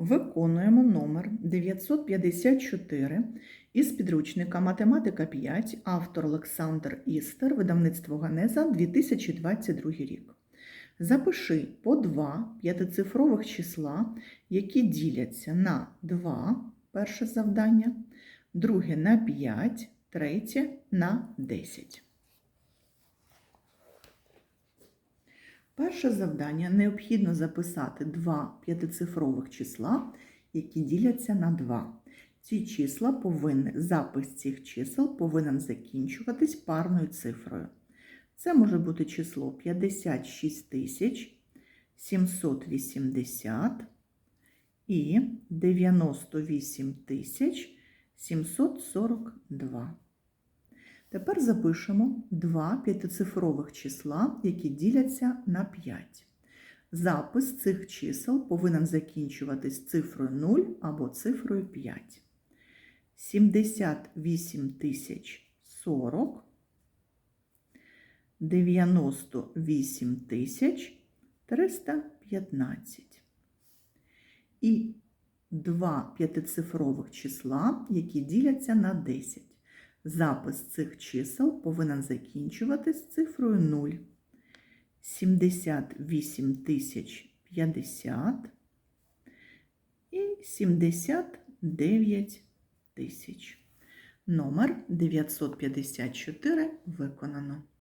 Виконуємо номер 954 із підручника Математика 5, автор Олександр Істер, видавництво Ганеза, 2022 рік. Запиши по два п'ятицифрових числа, які діляться на 2, перше завдання, друге на 5, третє на 10. Перше завдання необхідно записати два п'ятицифрових числа, які діляться на 2. Ці числа повинні, запис цих чисел повинен закінчуватись парною цифрою. Це може бути число 56 780 і 98 742. Тепер запишемо два п'ятицифрових числа, які діляться на 5. Запис цих чисел повинен закінчуватись цифрою 0 або цифрою 5. 78 тисяч 40, 98 тисяч 315. І два п'ятицифрових числа, які діляться на 10. Запис цих чисел повинен закінчуватись цифрою 0. 78 тисяч 50 і 79 тисяч. Номер 954 виконано.